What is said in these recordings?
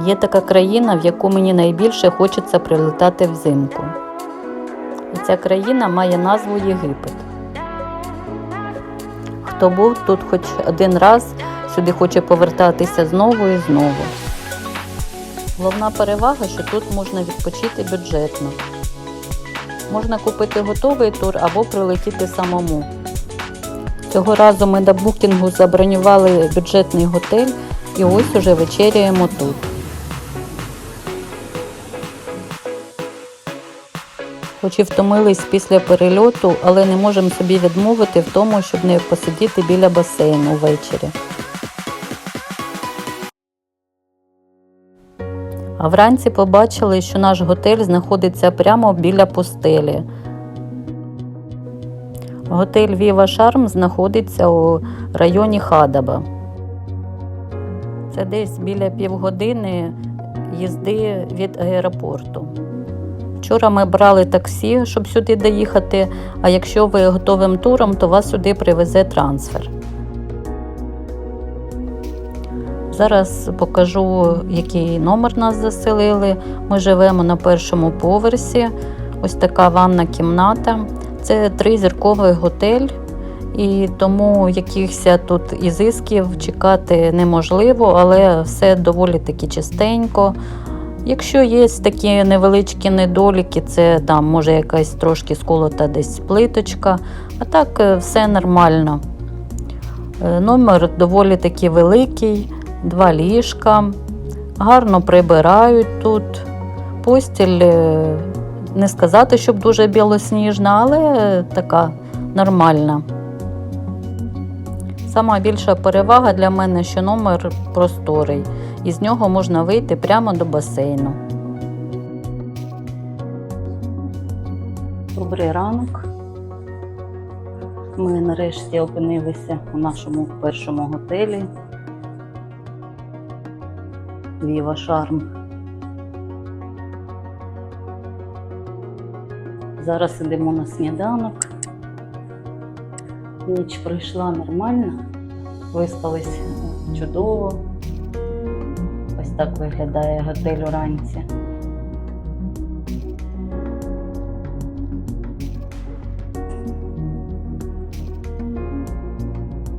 Є така країна, в яку мені найбільше хочеться прилетати взимку. І ця країна має назву Єгипет. Хто був тут хоч один раз, сюди хоче повертатися знову і знову. Головна перевага, що тут можна відпочити бюджетно. Можна купити готовий тур або прилетіти самому. Цього разу ми до букінгу забронювали бюджетний готель і ось уже вечеряємо тут. Хоч і втомились після перельоту, але не можемо собі відмовити в тому, щоб не посидіти біля басейну ввечері. А вранці побачили, що наш готель знаходиться прямо біля пустелі. Готель Віва Шарм знаходиться у районі Хадаба. Це десь біля півгодини їзди від аеропорту. Вчора ми брали таксі, щоб сюди доїхати, а якщо ви готовим туром, то вас сюди привезе трансфер. Зараз покажу, який номер нас заселили. Ми живемо на першому поверсі. Ось така ванна кімната. Це тризірковий готель, і тому якихось тут ізисків чекати неможливо, але все доволі таки чистенько. Якщо є такі невеличкі недоліки, це там може якась трошки сколота десь плиточка, а так е, все нормально. Е, Номер доволі таки великий, два ліжка, гарно прибирають тут. Постіль е, не сказати, щоб дуже білосніжна, але така нормальна. Сама більша перевага для мене, що номер просторий, і з нього можна вийти прямо до басейну. Добрий ранок. Ми нарешті опинилися у нашому першому готелі. Віва Шарм. Зараз йдемо на сніданок. Ніч пройшла нормально, виспались чудово. Ось так виглядає готель уранці.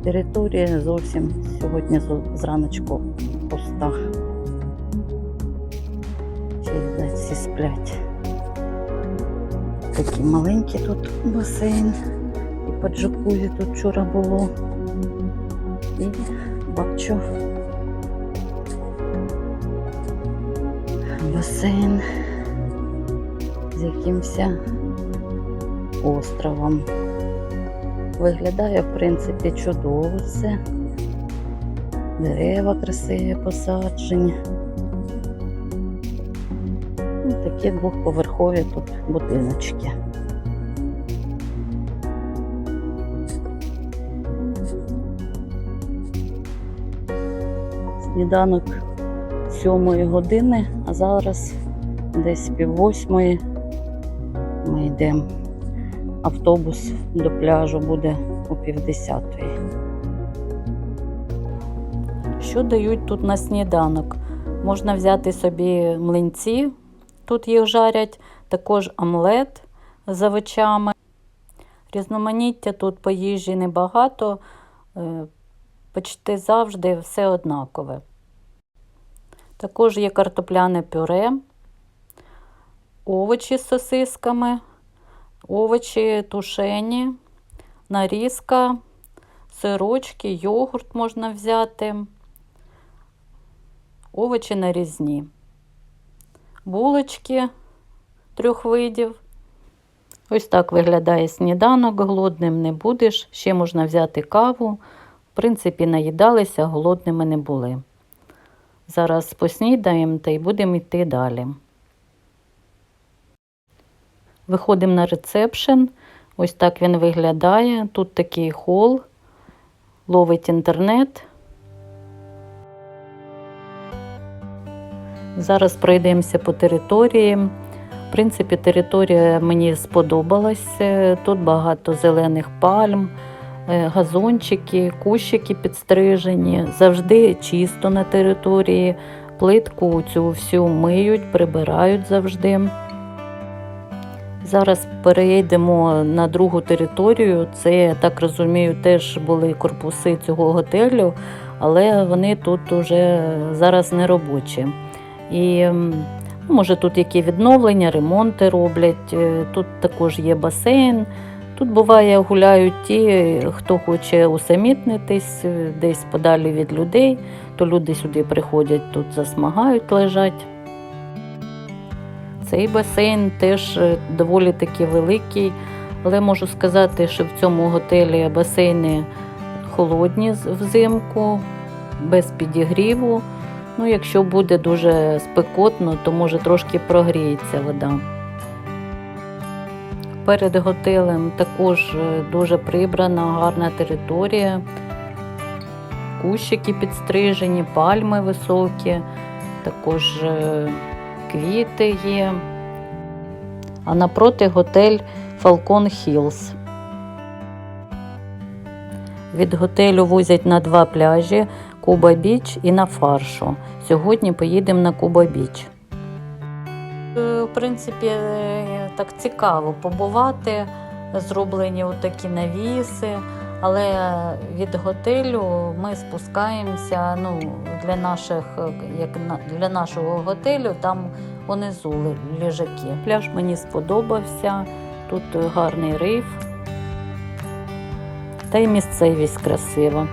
Територія зовсім сьогодні зраночку пуста. Всі сплять. Такий маленький тут басейн. І по джакузі тут вчора було. І бачу басейн з якимось островом. Виглядає, в принципі, чудово все. Дерева красиві посаджені. Ну, Такі двохповерхові тут будиночки. Сніданок сьомої години, а зараз десь пів восьмої ми йдемо. Автобус до пляжу буде о півдесятої. Що дають тут на сніданок? Можна взяти собі млинці, тут їх жарять, також омлет з овочами. Різноманіття тут по їжі небагато, е, почти завжди все однакове. Також є картопляне пюре, овочі з сосисками, овочі тушені, нарізка, сирочки, йогурт можна взяти, овочі нарізні, булочки трьох видів. Ось так виглядає сніданок, голодним не будеш. Ще можна взяти каву. В принципі, наїдалися, голодними не були. Зараз поснідаємо та й будемо йти далі. Виходимо на ресепшн. Ось так він виглядає. Тут такий хол, ловить інтернет. Зараз пройдемося по території. В принципі, територія мені сподобалась. Тут багато зелених пальм, газончики, кущики підстрижені. Завжди чисто на території. Плитку цю всю миють, прибирають завжди. Зараз переїдемо на другу територію. Це, я так розумію, теж були корпуси цього готелю, але вони тут уже зараз не робочі. І ну, може тут які відновлення, ремонти роблять. Е, Тут також є басейн. Тут буває гуляють ті, хто хоче усамітнитись е, десь подалі від людей, то люди сюди приходять, тут засмагають, лежать. Цей басейн теж е, доволі таки великий, але можу сказати, що в цьому готелі басейни холодні взимку, без підігріву. Ну, якщо буде дуже спекотно, то може трошки прогріється вода. Перед готелем також е, дуже прибрана, гарна територія. Кущики підстрижені, пальми високі, також е, квіти є. А напроти готель Falcon Hills. Від готелю возять на два пляжі Куба Біч і на фаршу. Сьогодні поїдемо на Куба Біч. В принципі, е, так цікаво побувати. Зроблені такі навіси, але від готелю ми спускаємося. Ну, для наших, як для нашого готелю, там унизу лі- ліжаки. Пляж мені сподобався. Тут гарний риф. Та й місцевість красива.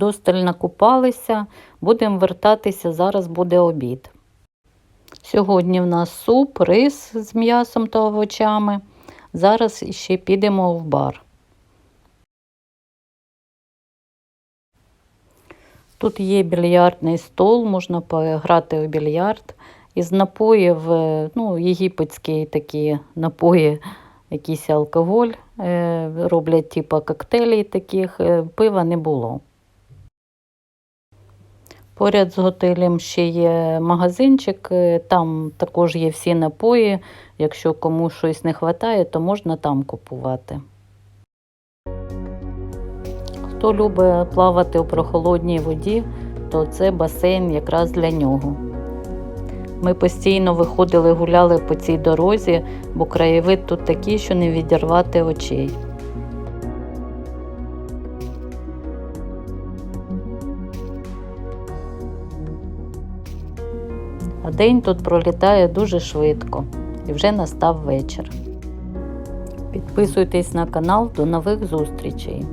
Досталь накупалися, будемо вертатися, зараз буде обід. Сьогодні в нас суп, рис з м'ясом та овочами. Зараз ще підемо в бар. Тут є більярдний стол, можна пограти у більярд. Із напоїв, е, ну, єгипетські такі напої, якийсь алкоголь, е, роблять типу коктейлі таких, е, пива не було. Поряд з готелем ще є магазинчик, е, там також є всі напої. Якщо комусь щось не вистачає, то можна там купувати. Хто любить плавати у прохолодній воді, то це басейн якраз для нього. Ми постійно виходили, гуляли по цій дорозі, бо краєвид тут такий, що не відірвати очей. А день тут пролітає дуже швидко і вже настав вечір. Підписуйтесь на канал, до нових зустрічей!